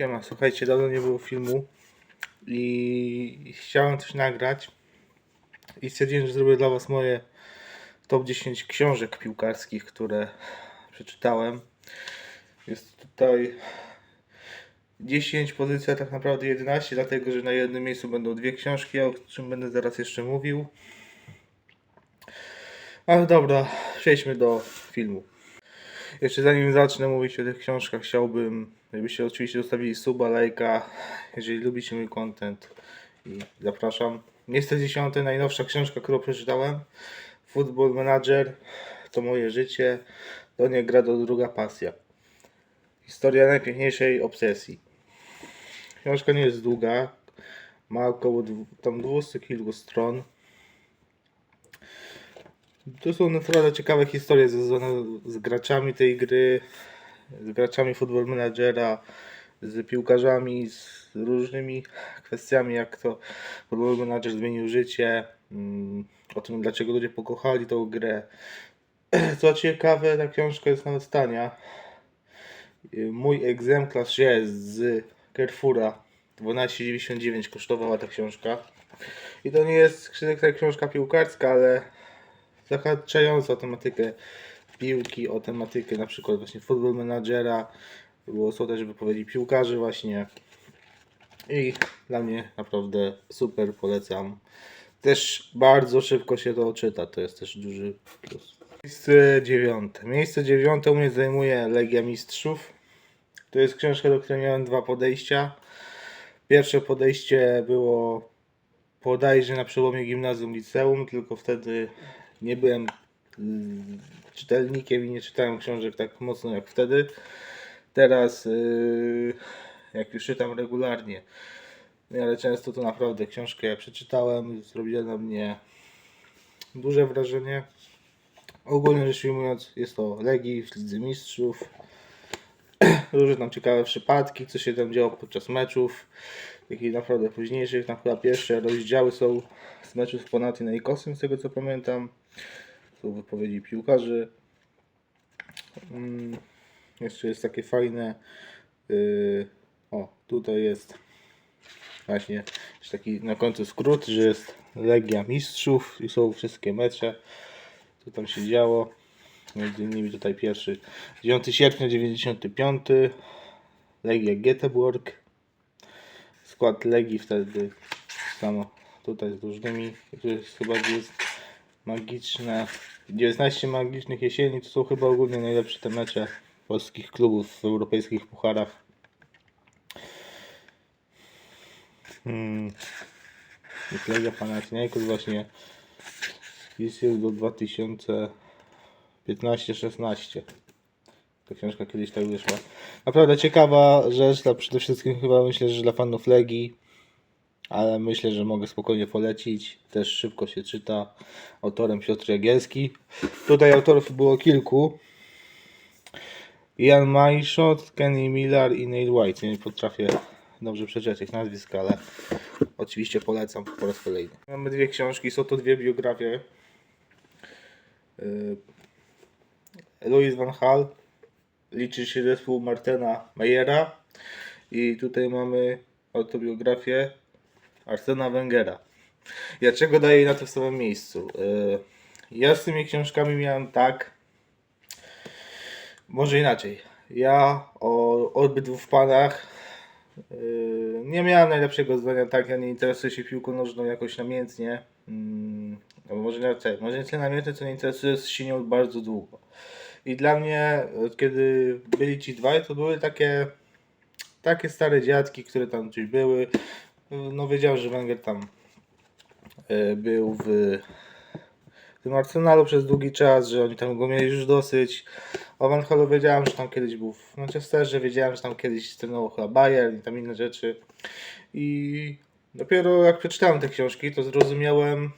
Siema, słuchajcie, dawno nie było filmu i chciałem coś nagrać i stwierdziłem, że zrobię dla was moje top 10 książek piłkarskich, które przeczytałem. Jest tutaj 10, pozycja tak naprawdę 11, dlatego że na jednym miejscu będą dwie książki, o czym będę zaraz jeszcze mówił. Ale dobra, przejdźmy do filmu. Jeszcze zanim zacznę mówić o tych książkach, chciałbym, żebyście oczywiście zostawili suba, lajka, jeżeli lubicie mój content i zapraszam. Miejsce dziesiąte, najnowsza książka, którą przeczytałem. Football Manager, to moje życie, do nie gra do druga pasja. Historia najpiękniejszej obsesji. Książka nie jest długa, ma około tam 200 kilku stron. To są naprawdę ciekawe historie związane z graczami tej gry, z graczami Football Managera, z piłkarzami, z różnymi kwestiami, jak to Football Manager zmienił życie, mm, o tym dlaczego ludzie pokochali tą grę. Co ciekawe, ta książka jest nawet tania. Mój egzemplarz jest z Carrefoura. 12,99 kosztowała ta książka. I to nie jest stricte książka piłkarska, ale zahaczająca o tematykę piłki, o tematykę na przykład właśnie football managera, było są też wypowiedzi piłkarzy właśnie i dla mnie naprawdę super, polecam. Też bardzo szybko się to czyta, to jest też duży plus. Miejsce dziewiąte. Miejsce dziewiąte u mnie zajmuje Legia Mistrzów. To jest książka, do której miałem dwa podejścia. Pierwsze podejście było bodajże na przełomie gimnazjum liceum, tylko wtedy nie byłem mm, czytelnikiem i nie czytałem książek tak mocno jak wtedy. Teraz, yy, jak już czytam regularnie, miarę często to naprawdę książkę ja przeczytałem, zrobiła na mnie duże wrażenie. Ogólnie rzecz ujmując, jest to Legii w Lidze Mistrzów. Różne tam ciekawe przypadki, co się tam działo podczas meczów, takich naprawdę późniejszych. Tam chyba pierwsze rozdziały są z meczów z Panathinaikosem, z tego co pamiętam. Są wypowiedzi piłkarzy. Mm, jeszcze jest takie fajne. Yy, o, tutaj jest właśnie taki na końcu skrót, że jest Legia Mistrzów i są wszystkie mecze. Co tam się działo. Między innymi tutaj pierwszy 9 sierpnia 95 Legia Göteborg skład Legii wtedy samo tutaj z różnymi tu jest chyba jest magiczne 19 magicznych jesieni to są chyba ogólnie najlepsze te mecze polskich klubów w europejskich pucharach hmm. Legia Panathinaikos właśnie jest do 2015-16 ta książka kiedyś tak wyszła. Naprawdę ciekawa rzecz, dla, przede wszystkim chyba myślę, że dla fanów Legii, ale myślę, że mogę spokojnie polecić. Też szybko się czyta. Autorem Piotr Jagielski. Tutaj autorów było kilku. Ian Majszot, Kenny Miller i Neil White. Nie potrafię dobrze przeczytać ich nazwisk, ale oczywiście polecam po raz kolejny. Mamy dwie książki, są to dwie biografie. Yy, Louis van Gaal liczy się zespół Martena Meyera i tutaj mamy autobiografię Arsena Wengera. Ja czego daję na w samym miejscu? Yy, Ja z tymi książkami miałem tak, może inaczej. Ja o obydwu panach yy, nie miałem najlepszego zdania, tak, ja nie interesuję się piłką nożną jakoś namiętnie. Mm, albo może nie, czekaj, może nie tyle namiętnie, co nie interesuję się nią bardzo długo. I dla mnie, kiedy byli ci dwaj, to były takie, takie stare dziadki, które tam gdzieś były. No wiedział, że Węgier tam e, był w tym Arsenalu przez długi czas, że oni tam go mieli już dosyć. O Van wiedziałem, że tam kiedyś był w Manchesterze, wiedziałem, że tam kiedyś trenował chyba Bayern i tam inne rzeczy. I dopiero jak przeczytałem te książki, to zrozumiałem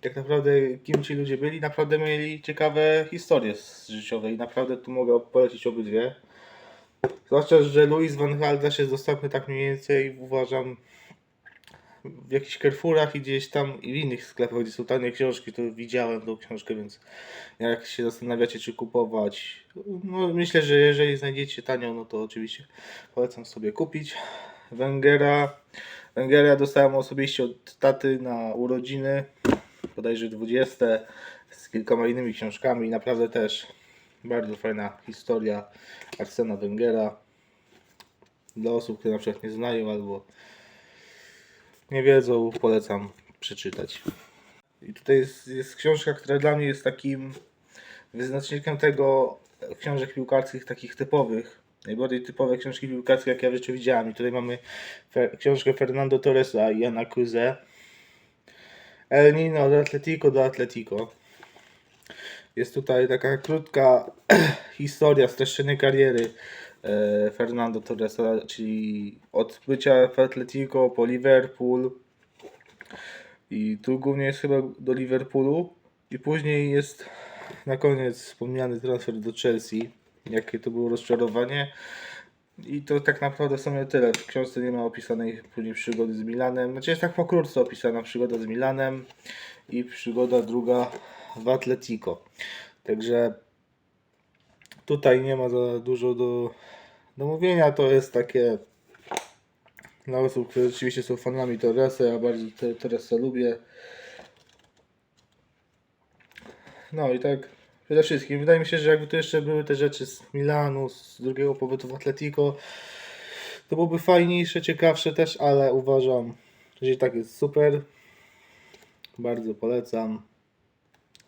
tak naprawdę kim ci ludzie byli. Naprawdę mieli ciekawe historie życiowe i naprawdę tu mogę polecić obydwie. Zwłaszcza, że Louis Van Gaal też jest dostępny tak mniej więcej uważam w jakichś Carrefourach i gdzieś tam i w innych sklepach, gdzie są tanie książki, to widziałem tą książkę, więc jak się zastanawiacie, czy kupować, no myślę, że jeżeli znajdziecie tanią, no to oczywiście polecam sobie kupić. Węgera. Węgera dostałem osobiście od taty na urodziny, bodajże 20, z kilkoma innymi książkami. Naprawdę też bardzo fajna historia Arsena Węgera. Dla osób, które na przykład nie znają albo nie wiedzą, polecam przeczytać. I tutaj jest, jest książka, która dla mnie jest takim wyznacznikiem tego książek piłkarskich takich typowych. Najbardziej typowe książki piłkarskie, jak ja w widziałem. I tutaj mamy fe, książkę Fernando Torresa i Jana Cruze. El Nino od Atletico do Atletico. Jest tutaj taka krótka historia, streszczenie kariery Fernando Torresa, czyli od bycia w Atletico po Liverpool. I tu głównie jest chyba do Liverpoolu. I później jest na koniec wspomniany transfer do Chelsea. Jakie to było rozczarowanie. I to tak naprawdę w sumie tyle. W książce nie ma opisanej później przygody z Milanem. Znaczy jest tak pokrótce opisana przygoda z Milanem i przygoda druga w Atletico. Także tutaj nie ma za dużo do, do mówienia. To jest takie dla osób, które rzeczywiście są fanami Torresa. Ja bardzo te, Torresa lubię. No i tak przede wszystkim. Wydaje mi się, że jakby to jeszcze były te rzeczy z Milanu, z drugiego pobytu w Atletico, to byłoby fajniejsze, ciekawsze też, ale uważam, że i tak jest super. Bardzo polecam.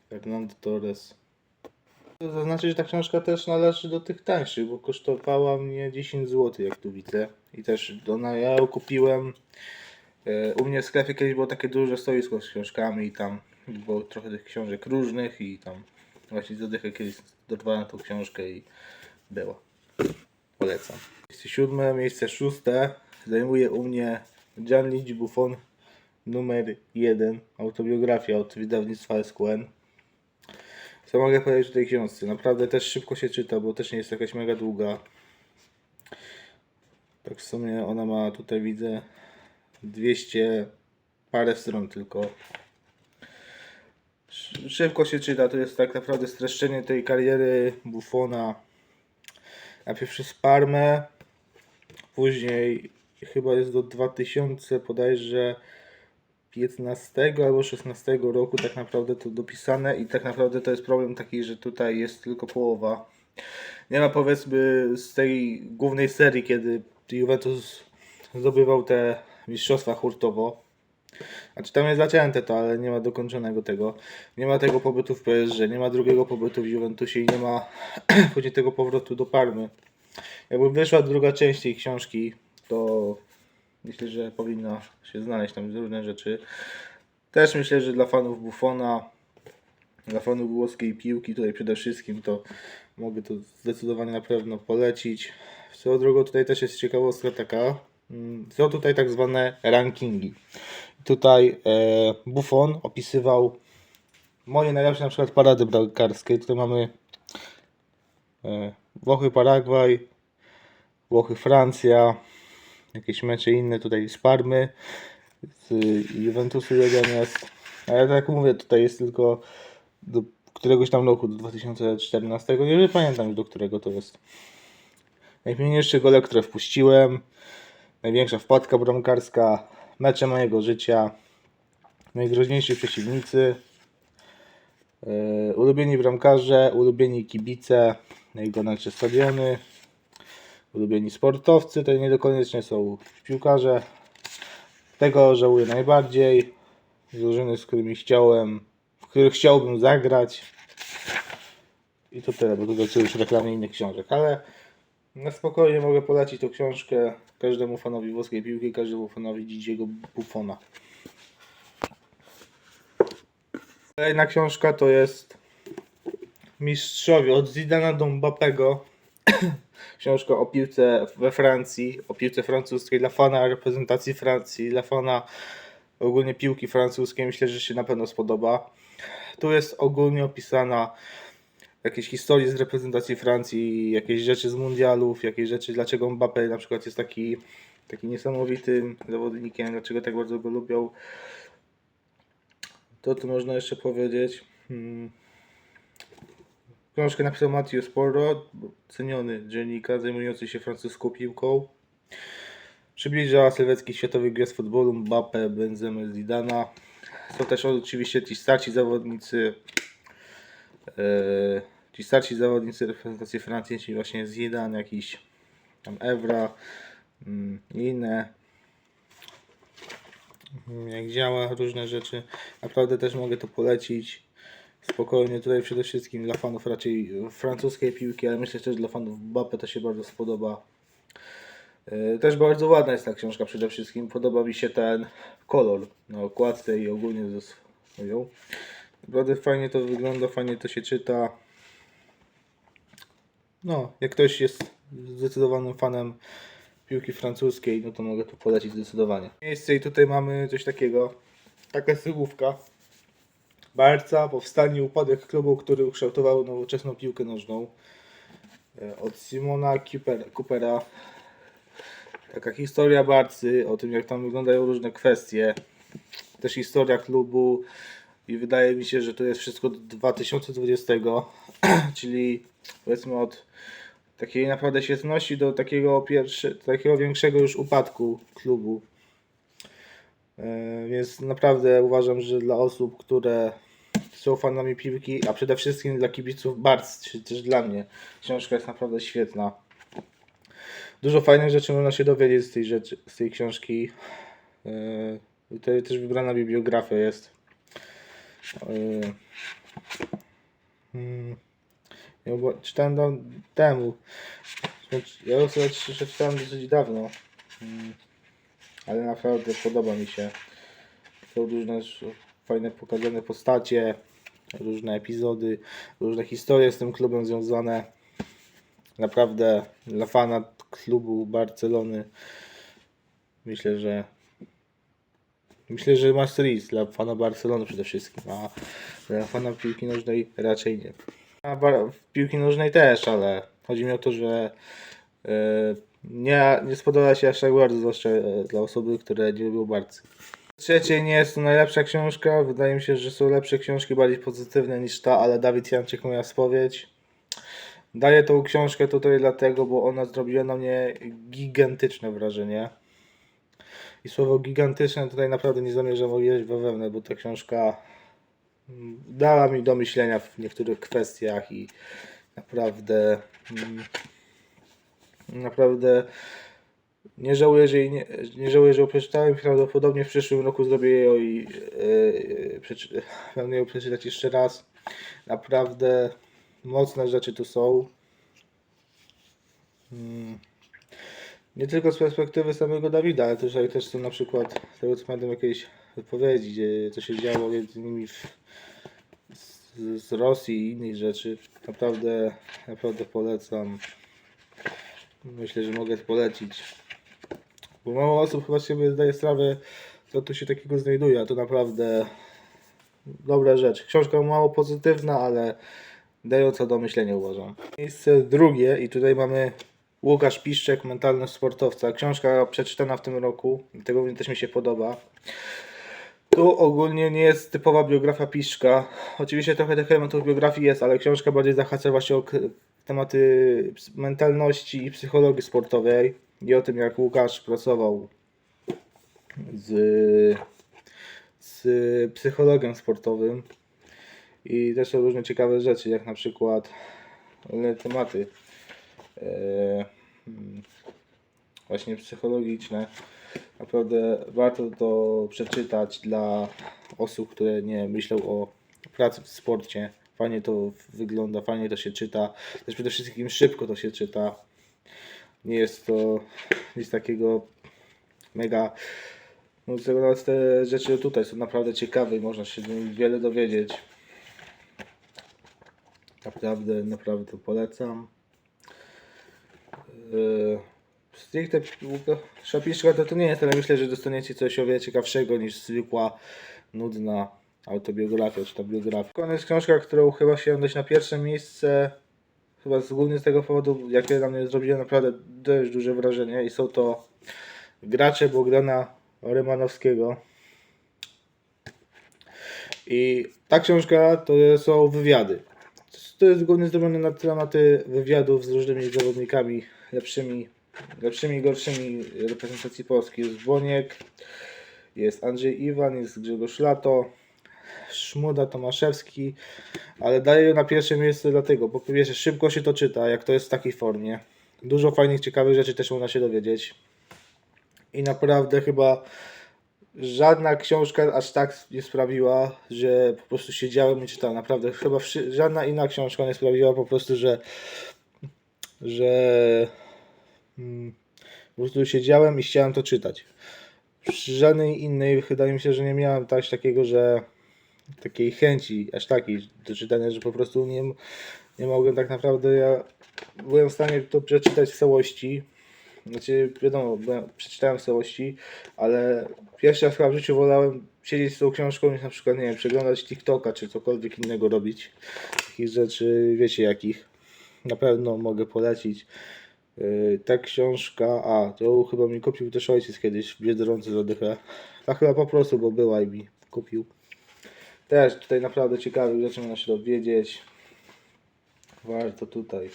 Fernando Torres. To zaznaczy, że ta książka też należy do tych tańszych, bo kosztowała mnie 10 zł, jak tu widzę. I też ona, ja ją kupiłem. e, U mnie w sklepie kiedyś było takie duże stoisko z książkami i tam było trochę tych książek różnych i tam właśnie zadychę kiedyś dorwałem tą książkę i było. Polecam. Miejsce siódme, miejsce szóste zajmuje u mnie Gianluigi Buffon numer jeden, autobiografia od wydawnictwa SQN. Co mogę powiedzieć o tej książce? Naprawdę też szybko się czyta, bo też nie jest jakaś mega długa. Tak w sumie ona ma tutaj widzę 200 parę stron tylko. Sz- Szybko się czyta, to jest tak naprawdę streszczenie tej kariery Buffona. Najpierw przez Parmę, później chyba jest do 2000 bodajże 15 albo 16 roku tak naprawdę to dopisane i tak naprawdę to jest problem taki, że tutaj jest tylko połowa. Nie ma powiedzmy z tej głównej serii, kiedy Juventus zdobywał te mistrzostwa hurtowo. Znaczy tam jest zacięte to, ale nie ma dokończonego tego. Nie ma tego pobytu w PSG, nie ma drugiego pobytu w Juventusie i nie ma później tego powrotu do Parmy. Jakby wyszła druga część tej książki, to myślę, że powinno się znaleźć tam różne rzeczy. Też myślę, że dla fanów Buffona, dla fanów włoskiej piłki tutaj przede wszystkim, to mogę to zdecydowanie na pewno polecić. Swoją drogą tutaj też jest ciekawostka taka, mm, są tutaj tak zwane rankingi. Tutaj e, Buffon opisywał moje najlepsze na przykład parady bramkarskie. Tutaj mamy e, Włochy, Paragwaj, Włochy, Francja, jakieś mecze inne tutaj z Parmy, z Juventusu jeden jest. Ale tak mówię, tutaj jest tylko do któregoś tam roku, do 2014, nie pamiętam już do którego to jest. Najpiękniejsze gole, które wpuściłem, największa wpadka bramkarska, mecze mojego życia, najgroźniejsi przeciwnicy, yy, ulubieni bramkarze, ulubieni kibice, najgorętsze stadiony, ulubieni sportowcy, to nie dokoniecznie są piłkarze. Tego żałuję najbardziej. Drużyny, z którymi chciałem, w których chciałbym zagrać. I to tyle, bo tutaj są już reklamy innych książek, ale na spokojnie mogę polecić tą książkę każdemu fanowi włoskiej piłki, każdemu fanowi Didiego Buffona. Kolejna książka to jest Mistrzowie od Zidana do Mbappego. Książka o piłce we Francji, o piłce francuskiej dla fana reprezentacji Francji, dla fana ogólnie piłki francuskiej. Myślę, że się na pewno spodoba. Tu jest ogólnie opisana jakieś historie z reprezentacji Francji, jakieś rzeczy z mundialów, jakieś rzeczy, dlaczego Mbappé na przykład jest taki, taki niesamowitym zawodnikiem, dlaczego tak bardzo go lubią. To tu można jeszcze powiedzieć. Hmm. Książkę napisał Matthew Sporro, ceniony dziennikarz zajmujący się francuską piłką. Przybliża sylweckich światowych gwiazd futbolu Mbappé, Benzema, Zidana. Są też oczywiście ci starsi zawodnicy, e, ci starsi zawodnicy reprezentacji Francji, czyli właśnie Zidane, jakiś tam Evra mm, i inne. Mm, Jak działa różne rzeczy. Naprawdę też mogę to polecić. Spokojnie, tutaj przede wszystkim dla fanów raczej francuskiej piłki, ale myślę też dla fanów Mbappé to się bardzo spodoba. E, Też bardzo ładna jest ta książka przede wszystkim. Podoba mi się ten kolor na okładce i ogólnie ze swoją. Naprawdę fajnie to wygląda, fajnie to się czyta. No, jak ktoś jest zdecydowanym fanem piłki francuskiej, no to mogę tu polecić zdecydowanie. Miejsce i tutaj mamy coś takiego. Taka sygłówka. Barca, powstanie upadek klubu, który ukształtował nowoczesną piłkę nożną. E, Od Simona Coopera- taka historia Barcy, o tym jak tam wyglądają różne kwestie, też historia klubu i wydaje mi się, że to jest wszystko do 2020, czyli powiedzmy od takiej naprawdę świetności do takiego pierwsze, takiego większego już upadku klubu. E, Więc naprawdę uważam, że dla osób, które są fanami piłki, a przede wszystkim dla kibiców Barcy, czy też dla mnie, książka jest naprawdę świetna. Dużo fajnych rzeczy można się dowiedzieć z tej, rzeczy, z tej książki. Yy, Tutaj też wybrana bibliografia jest. Yy, mm, Ja czytałem dawno temu. Ja ją przeczytałem dosyć dawno. Mm, Ale naprawdę podoba mi się. Są różne fajne pokazane postacie, różne epizody, różne historie z tym klubem związane naprawdę dla fana klubu Barcelony myślę, że myślę, że Master dla fana Barcelony przede wszystkim, a dla fana piłki nożnej raczej nie. A w piłki nożnej też, ale chodzi mi o to, że e, nie, nie spodoba się aż tak bardzo, zwłaszcza e, dla osoby, które nie lubią Barcy. Trzecie nie jest to najlepsza książka. Wydaje mi się, że są lepsze książki bardziej pozytywne niż ta, ale Dawid Janczyk moja spowiedź. Daję tą książkę tutaj dlatego, bo ona zrobiła na mnie gigantyczne wrażenie. I słowo gigantyczne tutaj naprawdę nie zamierzam ujść wewnę, bo ta książka mm, dała mi do myślenia w niektórych kwestiach i naprawdę mm, naprawdę nie żałuję, że jej nie, nie żałuję, że ją przeczytałem. Prawdopodobnie w przyszłym roku zrobię ją i yy, będę ją przeczytać jeszcze raz. Naprawdę mocne rzeczy tu są. Mm. Nie tylko z perspektywy samego Dawida, ale ale też są na przykład tego co pamiętam jakieś wypowiedzi, gdzie co się działo między innymi w, z, z Rosji i innych rzeczy. Naprawdę, naprawdę polecam. Myślę, że mogę polecić. Bo mało osób chyba sobie zdaje sprawę, co tu się takiego znajduje, a to naprawdę dobra rzecz. Książka mało pozytywna, ale dająca do myślenia uważam. Miejsce drugie i tutaj mamy Łukasz Piszczek, mentalny sportowca. Książka przeczytana w tym roku, tego też mi się podoba. Tu ogólnie nie jest typowa biografia Piszczka. Oczywiście trochę tych elementów biografii jest, ale książka bardziej zahacza właśnie o tematy mentalności i psychologii sportowej i o tym jak Łukasz pracował z, z psychologiem sportowym. I też są różne ciekawe rzeczy, jak na przykład tematy e, mm, właśnie psychologiczne. Naprawdę warto to przeczytać dla osób, które nie myślą o pracy w sporcie. Fajnie to wygląda, fajnie to się czyta. Też przede wszystkim szybko to się czyta. Nie jest to nic takiego mega. No, nawet te rzeczy tutaj są naprawdę ciekawe i można się wiele dowiedzieć. Naprawdę, naprawdę polecam. Yy, Stricte Szapiszka to, to nie jest, ale myślę, że dostaniecie coś o wiele ciekawszego niż zwykła, nudna autobiografia czy ta biografia. Koniec książka, którą chyba chciałem dać na pierwsze miejsce, chyba z- głównie z tego powodu, jakie na mnie zrobiło naprawdę dość duże wrażenie i są to gracze Bogdana Rymanowskiego. I ta książka to są wywiady. To jest głównie zrobione na tematy wywiadów z różnymi zawodnikami lepszymi, lepszymi i gorszymi reprezentacji Polski. Jest Boniek, jest Andrzej Iwan, jest Grzegorz Lato, Szmuda Tomaszewski, ale daję na pierwsze miejsce dlatego, bo po pierwsze szybko się to czyta, jak to jest w takiej formie. Dużo fajnych, ciekawych rzeczy też można się dowiedzieć. I naprawdę chyba żadna książka aż tak nie sprawiła, że po prostu siedziałem i czytałem. Naprawdę chyba żadna inna książka nie sprawiła po prostu, że że mm, po prostu siedziałem i chciałem to czytać. Przy żadnej innej wydaje mi się, że nie miałem też takiego, że takiej chęci aż takiej do czytania, że po prostu nie, nie mogłem tak naprawdę ja byłem w stanie to przeczytać w całości. Znaczy, wiadomo, byłem, przeczytałem w całości, ale pierwszy raz w życiu wolałem siedzieć z tą książką niż na przykład, nie wiem, przeglądać TikToka czy cokolwiek innego robić. Takich rzeczy, wiecie jakich. Na pewno mogę polecić. Yy, ta książka, a to chyba mi kupił też ojciec kiedyś w Biedronce. A chyba po prostu, bo była i mi kupił. Też tutaj naprawdę ciekawych rzeczy można się dowiedzieć. Warto tutaj.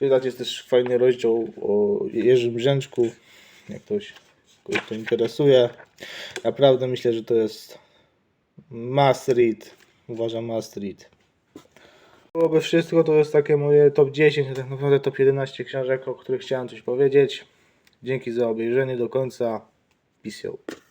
Widać jest też fajny rozdział o Jerzym Brzęczku. Jak ktoś kogoś to interesuje. Naprawdę myślę, że to jest must read. Uważam must read. Byłoby wszystko, to jest takie moje top 10, a tak naprawdę top 11 książek, o których chciałem coś powiedzieć. Dzięki za obejrzenie do końca. Peace out.